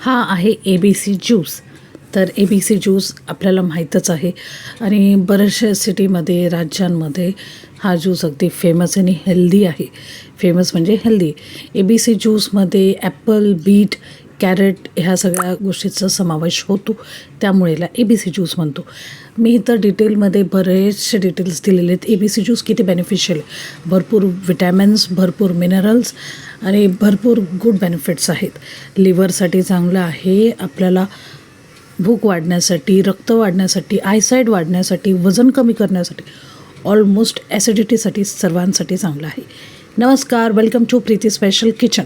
हा आहे ए B C juice तर ए बी सी ज्यूस आपल्याला माहीतच आहे. आणि बऱ्याचशा सिटीमध्ये राज्यांमध्ये हा ज्यूस अगदी फेमस आणि हेल्दी आहे. फेमस म्हणजे हेल्दी ए बी सी ज्यूसमध्ये ॲपल बीट कॅरेट ह्या सगळ्या गोष्टीचा समावेश होतो. त्यामुळे ए बी सी ज्यूस म्हणतो. मी इथं डिटेलमध्ये बरेचसे डिटेल्स दिलेले आहेत. ए बी सी ज्यूस किती बेनिफिशियल आहे? भरपूर विटॅमिन्स भरपूर मिनरल्स आणि भरपूर गुड बेनिफिट्स आहेत. लिव्हरसाठी चांगलं आहे. आपल्याला भूक वाढण्यासाठी रक्त वाढण्यासाठी आयसाईड वाढण्यासाठी वजन कमी करण्यासाठी ऑलमोस्ट ॲसिडिटीसाठी सर्वांसाठी चांगलं आहे. नमस्कार. Welcome to Preeti special kitchen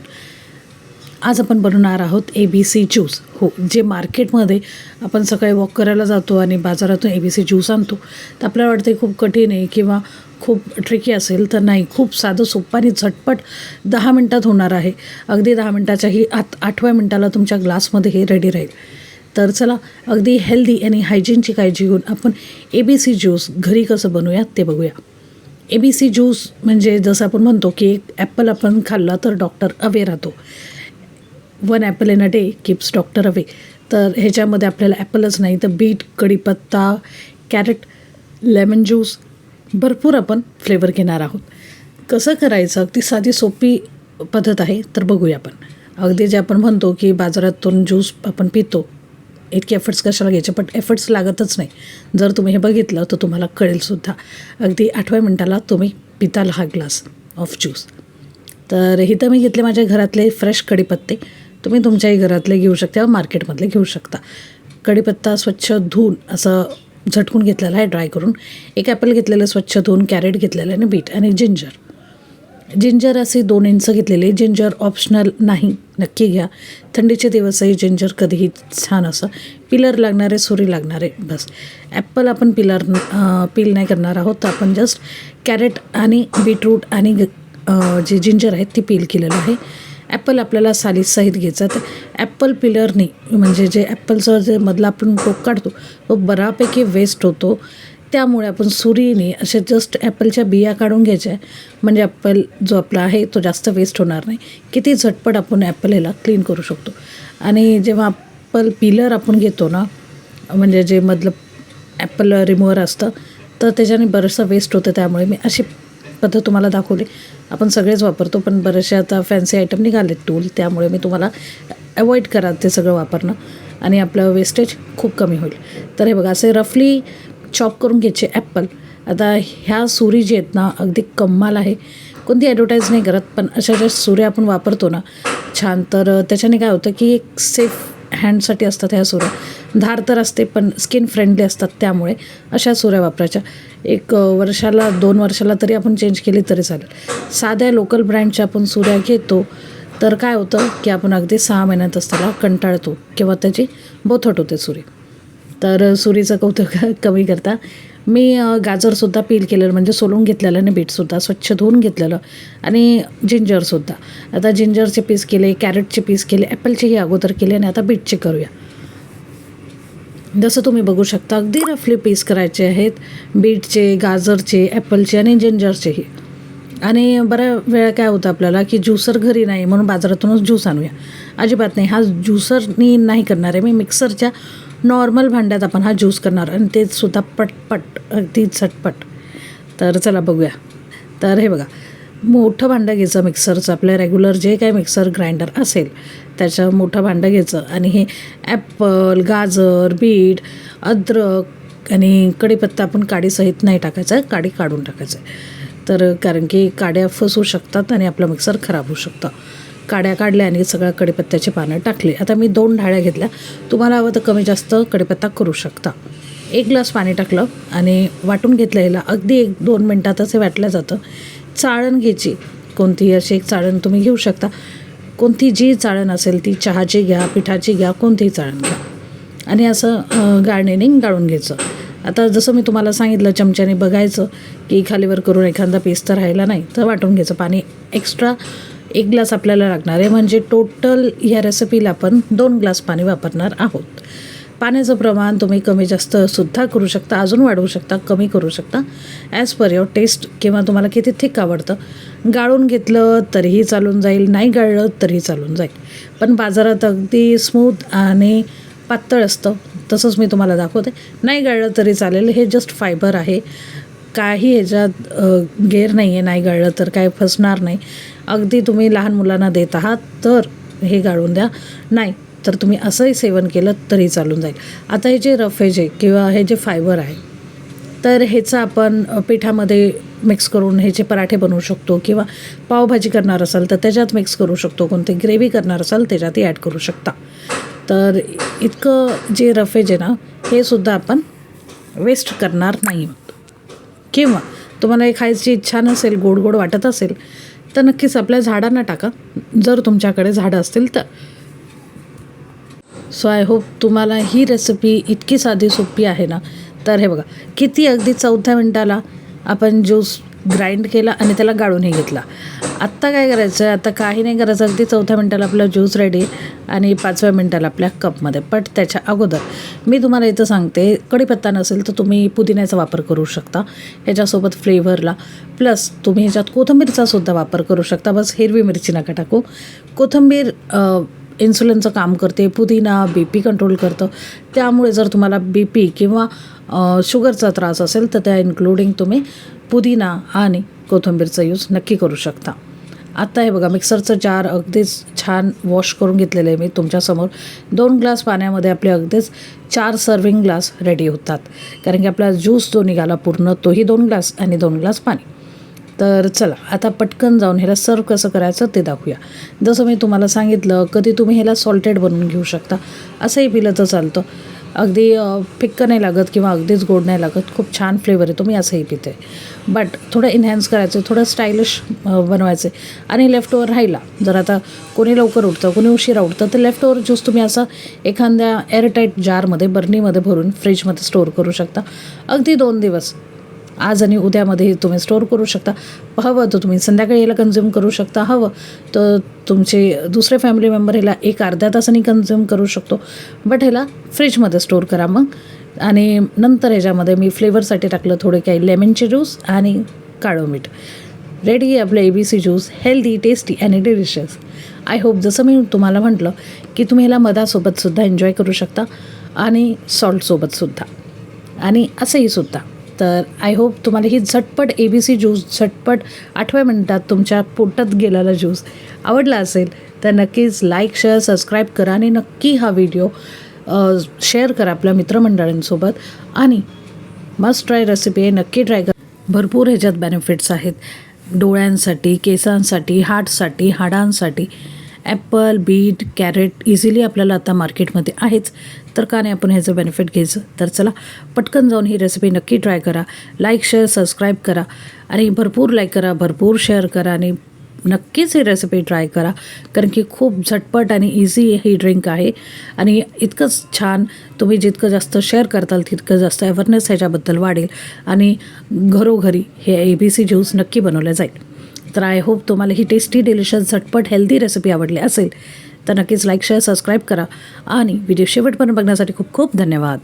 आज आपण बनवणार आहोत ए बी सी ज्यूस हो जे मार्केटमध्ये आपण सकाळी वॉक करायला जातो आणि बाजारातून ए बी सी ज्यूस आणतो तर आपल्याला वाटतं खूप कठीण आहे किंवा खूप ट्रिकी असेल तर नाही. खूप साधं सोपं आणि झटपट दहा मिनटात होणार आहे. अगदी दहा मिनटाच्याही आत आठव्या मिनटाला तुमच्या ग्लासमध्ये हे रेडी राहील. तर चला अगदी हेल्दी आणि हायजीनची काळजी घेऊन आपण ए बी सी ज्यूस घरी कसं बनवूया ते बघूया. ए बी सी ज्यूस म्हणजे जसं आपण म्हणतो की एक ॲपल आपण खाल्ला तर डॉक्टर अवे राहतो. One apple in a day keeps doctor away. तर ह्याच्यामध्ये आपल्याला ॲपलच नाही तर बीट कढीपत्ता कॅरेट लेमन ज्यूस भरपूर आपण फ्लेवर घेणार आहोत. कसं करायचं? अगदी साधी सोपी पद्धत आहे तर बघूया आपण. अगदी जे आपण म्हणतो की बाजारातून ज्यूस आपण पितो इतके एफर्ट्स कशाला घ्यायचे? पण एफर्ट्स लागतच नाही. जर तुम्ही हे बघितलं तर तुम्हाला कळेलसुद्धा अगदी आठव्या मिनटाला तुम्ही पिताल हा ग्लास ऑफ ज्यूस तर इथं मी घेतले माझ्या घरातले फ्रेश कढीपत्ते. तुम्ही तुमच्याही घरातले घेऊ शकता मार्केटमधले घेऊ शकता. कढीपत्ता स्वच्छ धुवून असं झटकून घेतलेला आहे ड्राय करून. एक ॲपल घेतलेलं स्वच्छ धुवून कॅरेट घेतलेलं आणि बीट आणि जिंजर जिंजर असे दोन इंच घेतलेले. जिंजर ऑप्शनल नाही नक्की घ्या. थंडीचे दिवसही जिंजर कधीही छान असं. पिलर लागणारे सुरी लागणारे बस. ॲपल आपण पिलर पील नाही करणार आहोत. तर आपण जस्ट कॅरेट आणि बीटरूट आणि जे जिंजर आहेत ती पील केलेलं आहे. ॲपल आपल्याला सालीसहित घ्यायचा. तर ॲपल पिलरनी म्हणजे जे ॲपलचं जे मधला आपण टोक काढतो तो बऱ्यापैकी वेस्ट होतो. त्यामुळे आपण सुरीने असे जस्ट ॲपलच्या बिया काढून घ्यायच्या. म्हणजे ॲपल जो आपला आहे तो जास्त वेस्ट होणार नाही. किती झटपट आपण ॲपल ह्याला क्लीन करू शकतो. आणि जेव्हा ॲपल पिलर आपण घेतो ना म्हणजे जे मधलं ॲपल रिमूव्हर असतं तर त्याच्याने बरंचसं वेस्ट होतं. त्यामुळे मी अशी पद्धत तुम्हाला दाखवली. आपण सगळेच वापरतो पण बरेचसे आता फॅन्सी आयटम निघाले टूल त्यामुळे मी तुम्हाला अवॉइड करा ते सगळं वापरणं. आणि आपलं वेस्टेज खूप कमी होईल. तर हे बघा असे रफली चॉप करून घ्यायचे ॲपल आता ह्या सुरी जी आहेत ना अगदी कम्माल आहे. कोणती ॲडव्हर्टाईज नाही करत पण अशा ज्या सुऱ्या आपण वापरतो ना छान. तर त्याच्याने काय होतं की एक सेफ हँडसाठी असतात ह्या सुऱ्या. धार तर असते पण स्किन फ्रेंडली असतात त्यामुळे अशा सुऱ्या वापरायच्या. एक वर्षाला दोन वर्षाला तरी आपण चेंज केली तरी चालेल. साध्या लोकल ब्रँडच्या आपण सुऱ्या घेतो तर काय होतं की आपण अगदी सहा महिन्यात असताना कंटाळतो किंवा त्याची बोथट होते सुरी. तर सुरीचं कौतुक कमी करता. मी गाजरसुद्धा पील केलेलं म्हणजे सोलून घेतलेलं आणि बीटसुद्धा स्वच्छ धुवून घेतलेलं आणि जिंजरसुद्धा आता जिंजरचे पीस केले कॅरेटचे पीस केले ॲपलचेही अगोदर केले आणि आता बीटचे करूया. जसं तुम्ही बघू शकता अगदी रफली पीस करायचे आहेत बीटचे गाजरचे ॲपलचे आणि जिंजरचेही आणि बऱ्या वेळा काय होतं आपल्याला की ज्युसर घरी नाही म्हणून बाजारातूनच ज्यूस आणूया. अजिबात नाही हा ज्युसरनी नाही करणार आहे मी मिक्सरच्या नॉर्मल भांड्यात आपण हा ज्यूस करणार आणि ते सुद्धा पटपट अगदी झटपट. तर चला बघूया. तर हे बघा मोठं भांडं घ्यायचं मिक्सरचं. आपलं रेग्युलर जे काही मिक्सर ग्राइंडर असेल त्याचं मोठं भांडं घ्यायचं. आणि हे ॲपल गाजर बीट अद्रक आणि कढीपत्ता आपण काडीसहित नाही टाकायचं. आहे काडी काढून टाकायचं. आहे तर कारण की काड्या फसू शकतात आणि आपलं मिक्सर खराब होऊ शकतं. काड्या काढल्या आणि सगळ्या कढीपत्त्याचे पानं टाकले. आता मी दोन ढाळ्या घेतल्या. तुम्हाला हवं तर कमी जास्त कडीपत्ता करू शकता. एक ग्लास पाणी टाकलं आणि वाटून घेतलं याला अगदी एक दोन मिनटातच हे वाटलं जातं. चाळण घ्यायची. कोणतीही अशी एक चाळण तुम्ही घेऊ शकता. कोणती जी चाळण असेल ती चहाची घ्या पिठाची घ्या कोणतीही चाळण घ्या. आणि असं गाळणीने गाळून घ्यायचं. आता जसं मी तुम्हाला सांगितलं चमच्याने बघायचं की खालीवर करून एखादा पीस तर राहिला नाही तर वाटून घ्यायचं. पाणी एक्स्ट्रा एक ग्लास आपल्याला लागणार आहे. म्हणजे टोटल ह्या रेसिपीला आपण दोन ग्लास पाणी वापरणार आहोत. पाण्याचं प्रमाण तुम्ही कमी जास्त सुद्धा करू शकता अजून वाढवू शकता कमी करू शकता. ॲज पर युअर टेस्ट किंवा तुम्हाला किती थिक आवडतं. गाळून घेतलं तरीही चालून जाईल नाही गाळलं तरीही चालून जाईल. पण बाजारात अगदी स्मूथ आणि पातळ असतं. तसंच मी तुम्हाला दाखवते. नाही गाळलं तरी चालेल. हे जस्ट फायबर आहे. काही ह्याच्यात गेर नाही आहे नाही गाळलं तर काय फसणार नाही. अगदी तुम्ही लहान मुलांना देत आहात तर हे गाळून द्या. नाही तर तुम्ही असंही सेवन केलं तरी चालून जाईल. आता हे जे रफेज आहे किंवा हे जे फायबर आहे तर ह्याचं आपण पिठामध्ये मिक्स करून ह्याचे पराठे बनवू शकतो किंवा पावभाजी करणार असाल तर त्याच्यात मिक्स करू शकतो. कोणती ग्रेव्ही करणार असाल त्याच्यातही ॲड करू शकता. तर इतकं जे रफेज आहे ना हे सुद्धा आपण वेस्ट करणार नाही. किंवा तुम्हाला हे खायची इच्छा नसेल गोड गोड वाटत असेल तर नक्कीच आपल्या झाडांना टाका. जर तुमच्याकडे झाडं असतील तर. सो आय होप तुम्हाला ही रेसिपी इतकी साधी सोपी आहे ना? तर हे बघा किती अगदी चौथ्या मिनटाला आपण ज्यूस ग्राइंड केला आणि त्याला गाळूनही घेतला. आत्ता काय करायचं आहे आता काही नाही करायचं. अगदी चौथ्या मिनटाला आपला ज्यूस रेडी आणि पाचव्या मिनटाला आपल्या कपमध्ये बट त्याच्या अगोदर मी तुम्हाला इथं सांगते कढीपत्ता नसेल तर तुम्ही पुदिन्याचा वापर करू शकता. ह्याच्यासोबत फ्लेवरला प्लस तुम्ही ह्याच्यात कोथिंबीरचा सुद्धा वापर करू शकता. बस हिरवी मिरची नका टाकू. कोथिंबीर इन्सुलिनचं काम करते पुदिना बी पी कंट्रोल करतं. त्यामुळे जर तुम्हाला बी पी किंवा शुगरचा त्रास असेल तर त्या इन्क्लुडिंग तुम्ही पुदिना आणि कोथिंबीरचा यूज नक्की करू शकता. आत्ता हे बघा मिक्सरचं जार अगदीच छान वॉश करून घेतलेलं आहे मी तुमच्यासमोर. दोन ग्लास पाण्यामध्ये आपले अगदीच चार सर्विंग ग्लास रेडी होतात. कारण की आपला ज्यूस जो निघाला पूर्ण तोही दोन ग्लास आणि दोन ग्लास पाणी. तर चला आता पटकन जाऊन ह्याला सर्व कसं करायचं ते दाखवूया. जसं मी तुम्हाला सांगितलं कधी तुम्ही ह्याला सॉल्टेड बनवून घेऊ शकता असंही पिलं तर चालतं. अगदी फिक्क फिक्कं नाही लागत किंवा अगदीच गोड नाही लागत खूप छान फ्लेवर आहे तुम्ही असंही पिते. बट थोडं इन्हॅन्स करायचं थोडं स्टायलिश बनवायचं आणि लेफ्ट ओवर राहिला जर आता कोणी लवकर उठतं कोणी उशिरा उठतं तर लेफ्ट ओवर ज्यूस तुम्ही असं एखाद्या एअरटाईट जारमध्ये बर्नीमध्ये भरून फ्रीजमध्ये स्टोअर करू शकता. अगदी दोन दिवस. आज आणि उद्यामध्ये तुम्ही स्टोअर करू शकता. हवं तर तुम्ही संध्याकाळी याला कन्झ्युम करू शकता. हवं तर तुमचे दुसरे फॅमिली मेंबर ह्याला एक अर्ध्या तासाने कन्झ्युम करू शकतो. बट ह्याला फ्रीजमध्ये स्टोअर करा मग. आणि नंतर ह्याच्यामध्ये मी फ्लेवरसाठी टाकलं थोडे काही लेमनचे ज्यूस आणि काळं मीठ. रेडी आहे आपलं A B C juice healthy tasty आणि डिलिशियस आय होप जसं मी तुम्हाला म्हटलं की तुम्ही ह्याला मधासोबतसुद्धा एन्जॉय करू शकता आणि सॉल्टसोबतसुद्धा आणि असंही सुद्धा. तर आय होप तुम्हाला ही झटपट ए बी सी ज्यूस झटपट आठव्या मिनटात तुमच्या पोटात गेलेला ज्यूस आवडला असेल तर नक्कीच लाईक शेअर सबस्क्राईब करा आणि नक्की हा व्हिडिओ शेअर करा आपल्या मित्रमंडळींसोबत. आणि मस्ट ट्राय रेसिपी आहे नक्की ट्राय करा. भरपूर ह्याच्यात बेनिफिट्स आहेत. डोळ्यांसाठी केसांसाठी हार्टसाठी हाडांसाठी. ॲपल बीट कॅरेट इझिली आपल्याला आता मार्केटमध्ये आहेच. तर का नाही आपण ह्याचं बेनिफिट घ्यायचं? तर चला पटकन जाऊन ही रेसिपी नक्की ट्राय करा. लाईक शेअर सबस्क्राईब करा. आणि भरपूर लाईक करा भरपूर शेअर करा आणि नक्कीच ही रेसिपी ट्राय करा. कारण की खूप झटपट आणि इझी ही ड्रिंक आहे. आणि इतकंच छान तुम्ही जितकं जास्त शेअर करताल तितकं जास्त अवेअरनेस ह्याच्याबद्दल वाढेल. आणि घरोघरी हे ए बी सी ज्यूस नक्की बनवलं जाईल. तर आय होप तुम्हाला ही टेस्टी डिलिशियस झटपट हेल्दी रेसिपी आवडली असेल तर नक्कीच लाईक शेअर सबस्क्राईब करा. आणि व्हिडिओ शेवटपर्यंत बघण्यासाठी खूप खूप धन्यवाद.